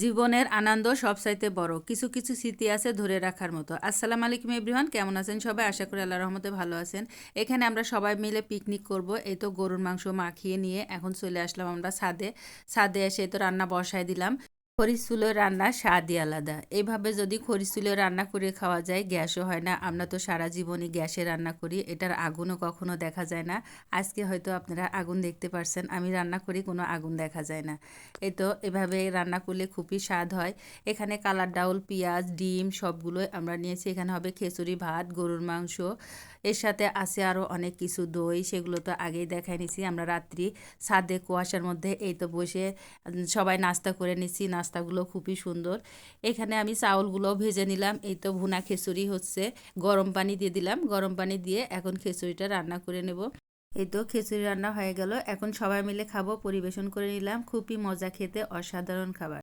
জীবনের আনন্দ সবসাইতে বড়। কিছু কিছু স্মৃতি আছে ধরে রাখার মতো। আসসালাম আলাইকুম এভরিওয়ান, কেমন আছেন সবাই? আশা করি আল্লাহ রহমতে ভালো আছেন। এখানে আমরা সবাই মিলে পিকনিক করব। এই তো গরুর মাংস মাখিয়ে নিয়ে এখন চলে আসলাম আমরা ছাদে। ছাদে এসে তো রান্না বসায় দিলাম। খরিচ চুলোর রান্নার স্বাদই আলাদা। এইভাবে যদি খরিচ রান্না করে খাওয়া যায়, গ্যাসও হয় না। আমরা তো সারা জীবনই গ্যাসে রান্না করি, এটার আগুনও কখনো দেখা যায় না। আজকে হয়তো আপনারা আগুন দেখতে পারছেন, আমি রান্না করি, কোনো আগুন দেখা যায় না। এই তো এভাবে রান্না করলে খুবই স্বাদ হয়। এখানে কালার ডাউল, পেঁয়াজ, ডিম সবগুলোই আমরা নিয়েছি। এখানে হবে খিচুড়ি ভাত, গরুর মাংস। এর সাথে আছে আরও অনেক কিছু দই, সেগুলো তো আগেই দেখাই নিছি। আমরা রাত্রি ছাদে কুয়াশার মধ্যে এই তো বসে সবাই নাস্তা করে নিছি। নাস্তাগুলো খুবই সুন্দর। এখানে আমি চাউলগুলো ভেজে নিলাম। এই তো ভুনা খিচুড়ি হচ্ছে। গরম পানি দিয়ে দিলাম। গরম পানি দিয়ে এখন খিচুড়িটা রান্না করে নেব। এই তো খিচুড়ি রান্না হয়ে গেল। এখন সবাই মিলে খাব। পরিবেশন করে নিলাম। খুবই মজা খেতে। অসাধারণ খাবার।